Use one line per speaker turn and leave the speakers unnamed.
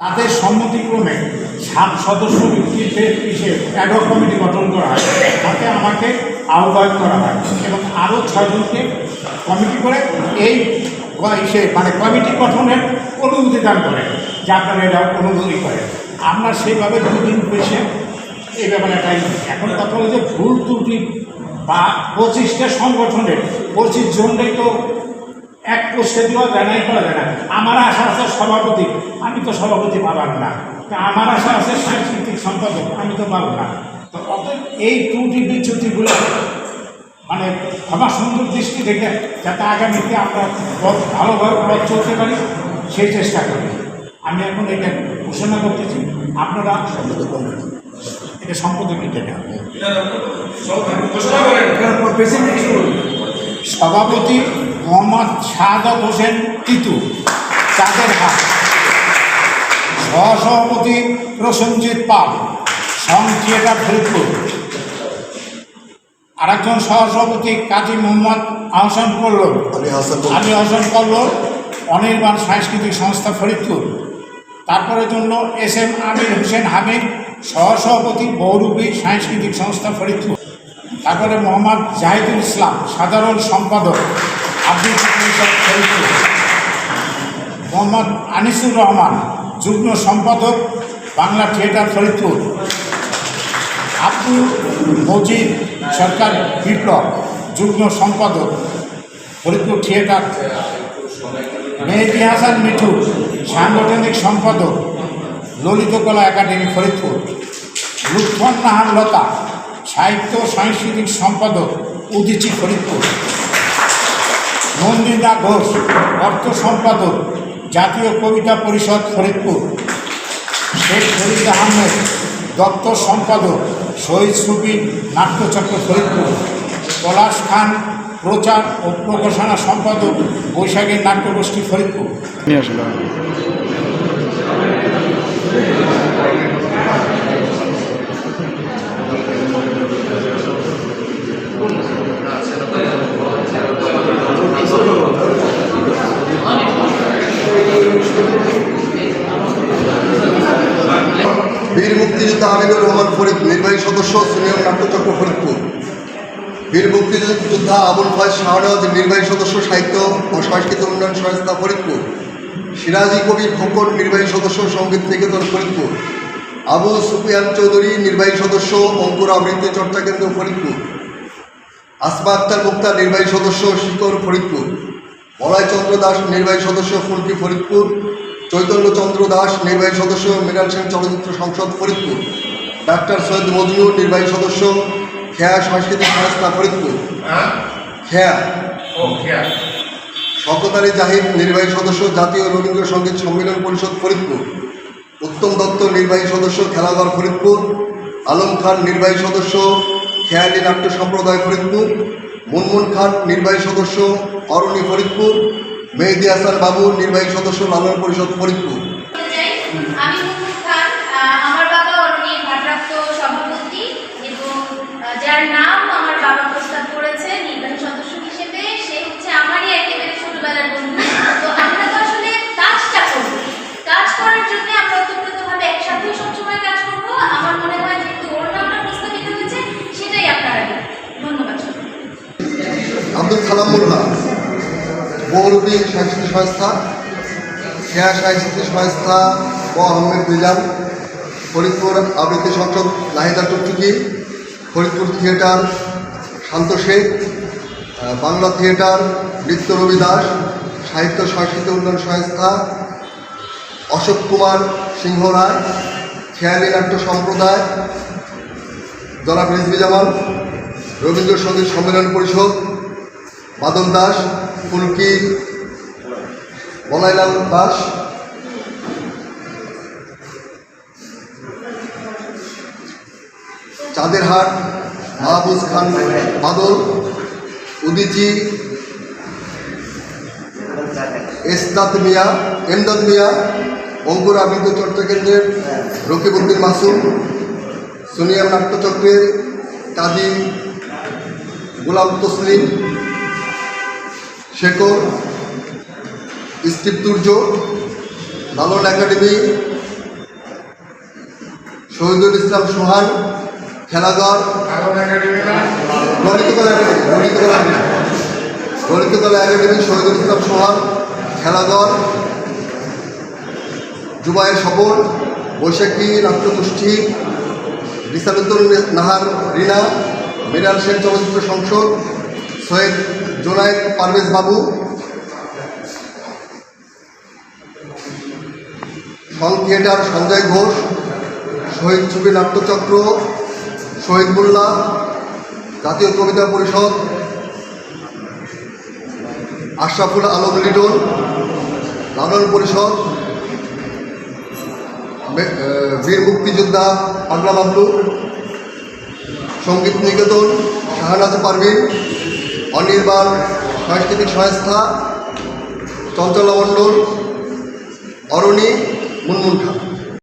তাদের সম্মতিক্রমে সাত সদস্য হিসেবে অ্যাডক কমিটি গঠন করা হয়। তাতে আমাকে আহ্বায়ক করা হয় এবং আরও ছয়জনকে কমিটি করে এই সে মানে কমিটি গঠনের অনুমতি দান করে, যে আপনারা এটা অনুমতি করেন। আমরা সেইভাবে দুদিন পেশে এই ব্যাপারে একটা এখন কথা হলো যে ভুল ত্রুটি বা পঁচিশটা সংগঠনের পঁচিশ জনটাই তো এক পোস্টে দেওয়া যায় নাই করা যায় না। আমার আশা আছে সভাপতি আমি তো সভাপতি পাবার না। তা আমার আশা আছে সাংস্কৃতিক সম্পাদক আমি তো পাবো না। তো অতএব এই ত্রুটি বিচ্যুতিগুলো মানে ক্ষমা সুন্দর দৃষ্টি থেকে যাতে আগামীতে আমরা পথ ভালোভাবে পথ চলতে পারি সেই চেষ্টা করি। আমি এখন এটা ঘোষণা করতেছি আপনারা এটা সম্পাদক এটা
ঘোষণা করেন।
সভাপতি মোহাম্মদ শাহাদত হোসেন তিতু চাঁদের হাট। সহসভাপতি প্রসেনজিৎ পাল সং থিয়েটার ফরিদপুর। আরেকজন সহসভাপতি কাজী মোহাম্মদ আহসান পল্লব।
আলী হাসান
পল্লব। অনির্বাণ সাংস্কৃতিক সংস্থা ফরিদপুর। তারপরে জন্য এস এম আমির হোসেন হামিদ সহসভাপতি বহুরূপী সাংস্কৃতিক সংস্থা ফরিদপুর। তারপরে মোহাম্মদ জাহিদুল ইসলাম সাধারণ সম্পাদক। আব্দুল পরিষদ ফরিদপুর মোহাম্মদ আনিসুর রহমান, যুগ্ম সম্পাদক, বাংলা থিয়েটার ফরিদপুর। আব্দুল মজিদ সরকার বিপ্লব, যুগ্ম সম্পাদক, ফরিদপুর থিয়েটার। মেহেদি হাসান মিঠু, সাংগঠনিক সম্পাদক, ললিত কলা একাডেমি ফরিদপুর। লুৎফর নাহান লতা, সাহিত্য সাংস্কৃতিক সম্পাদক, উদিচি ফরিদপুর। নন্দিতা ঘোষ, অর্থ সম্পাদক, জাতীয় কবিতা পরিষদ ফরিদপুর। শেখ ফরিদ আহমেদ দপ্তর সম্পাদক, শহীদ সুফি নাট্যচক্র ফরিদপুর। পলাশ খান, প্রচার ও প্রকাশনা সম্পাদক বৈশাখের নাট্যগোষ্ঠী ফরিদপুর।
আমিনুর রহমান ফরিদ, নির্বাহী সদস্য, সিনিয়র নাট্যচক্র ফরিদপুর। বীর মুক্তিযোদ্ধা আবুল ফয়েজ শাহনওয়াজ নির্বাহী সদস্য, সাহিত্য ও সংস্কৃতি উন্নয়ন সংস্থা ফরিদপুর। সিরাজি কবি খোকন, নির্বাহী সদস্য, সংগীত নিকেতন ফরিদপুর। আবু সুফিয়ান চৌধুরী, নির্বাহী সদস্য, অঙ্কুর আবৃত্তি চর্চা কেন্দ্র ফরিদপুর। আসমা আক্তার মুক্তার নির্বাহী সদস্য, শিকর ফরিদপুর। মলয় চন্দ্র দাস, নির্বাহী সদস্য, ফুলকি ফরিদপুর। চৈতন্য চন্দ্র দাস, নির্বাহী সদস্য, মৃণাল সেন চলচ্চিত্র সংসদ ফরিদপুর। ডাক্তার সৈয়দ মজনু নির্বাহী সদস্য খেয়া সাংস্কৃতিক সংস্থা ফরিদপুর। খেয়া।
ও খেয়াল
আলী জাহিদ নির্বাহী সদস্য জাতীয় রবীন্দ্রসঙ্গীত সম্মেলন পরিষদ ফরিদপুর। উত্তম দত্ত নির্বাহী সদস্য খেলাঘর ফরিদপুর। আলম খান নির্বাহী সদস্য খেয়ালি নাট্য সম্প্রদায় ফরিদপুর। মুনমুন খান নির্বাহী সদস্য অরণি ফরিদপুর। মেহেদি হাসান বাবু নির্বাহী সদস্য লালন পরিষদ ফরিদপুর
চাই। আমি মুকুল খান আহ, আমার বাবা অরণির ভারপ্রাপ্ত সভাপতি এবং আহ, যার নাম আমার বাবা প্রস্তাব করেছে, নির্বাহী সদস্য হিসেবে, সে হচ্ছে আমারই একেবারে ছোটবেলার বন্ধু। তো আমরা তো আসলে কাজটা করব। কাজ করার জন্য আমরা ওতপ্রোতভাবে একসাথে সবসময় কাজ করব। আমার মনে হয় যেহেতু ওর নামটা প্রস্তাবিত হয়েছে, সেটাই আপনারা ধন্যবাদ
আব্দুল সালাম মোল্লা বহুরূপী সাংস্কৃতিক সংস্থা খেয়া সাংস্কৃতিক সংস্থা আহমেদ মিজান, ফরিদপুর আবৃত্তি সংসদ নাহিদা টুকটুকি ফরিদপুর থিয়েটার, শান্ত শেখ বাংলা থিয়েটার, নৃত্য রবি দাস, সাহিত্য সংস্কৃতি উন্নয়ন সংস্থা, অশোক কুমার সিংহ রায়, খেয়ালি নাট্য সম্প্রদায়, জনাব রিজভি জামান রবীন্দ্রসঙ্গীত সম্মেলন পরিষদ বাদল দাস, ফুলকি বলাইলাল দাস চাঁদেরহাট মাহবুজ খান, বাদল উদিচি এসদাত মিয়া, এমদাদ মিয়া, অঙ্কুর আবৃত্তি চর্চা কেন্দ্রের রকিবউদ্দিন মাসুম সোনিয়াম নাট্যচক্রের কাজী গোলাম তসলিম, শেখর স্টিপ দুর্য, Lalon academy, Shahidul Islam Sohan Khelaghar Lalitkala academy Lalitkala academy. Lalitkala academy Shahidul Islam Sohan Khelaghar Zubayer Safar বৈশাখী নাট্যগোষ্ঠী রিসালুদ্দুল নাহার রিনা মৃণাল সেন চলচ্চিত্র সংসদ, সৈয়দ জোনায়েদ পারভেজ বাবু। সং থিয়েটার সঞ্জয় ঘোষ, শহীদ ছবি নাট্যচক্র শহীদ মোল্লা, জাতীয় কবিতা পরিষদ, আশরাফুল আলম লিটন লালন পরিষদ বীর মুক্তিযোদ্ধা পাগলা বাবলু সংগীত নিকেতন শাহনাজ পারভিন, অনির্বাণ সাংস্কৃতিক সংস্থা, চঞ্চলা মণ্ডল, অরণি মুনমুন খান।